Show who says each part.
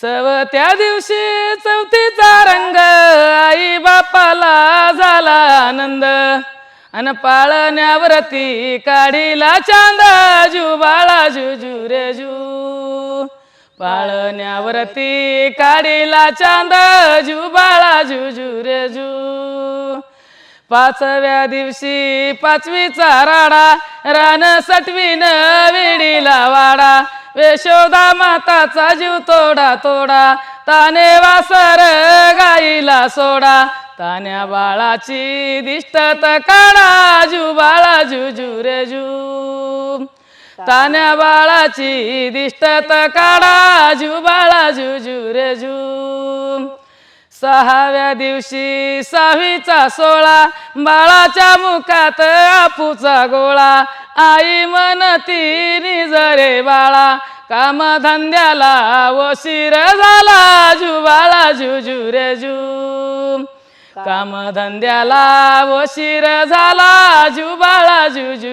Speaker 1: सव त्या दिवशी चौथीचा रंग. आई बापाला झाला आनंद. अन पाळण्यावरती काढीला चांदा. जू बाळा जुजू रे जू. पाळण्यावरती काढीला चांदा. जू बाळा जुजू रे जू. पाचव्या दिवशी पाचवीचा राडा. रान सटवी नवी वेशोदा माताचा जीव तोडा तोडा. ताने वासर गाईला सोडा. तान्या बाळाची दिष्टत काढा. जू बाळा जुजू रे जू तान्या बाळाची दिष्टत काढा. जू बाळा जुजू रे जू सहाव्या दिवशी सहावीचा सोळा बाळाच्या मुखात आपूचा गोळा. आई म्हणती निजरे बाळा कामधंद्याला वशीर झाला जुबाळा जुजू रे जू. कामधंद्याला वशीर झाला जुबाळा जुजू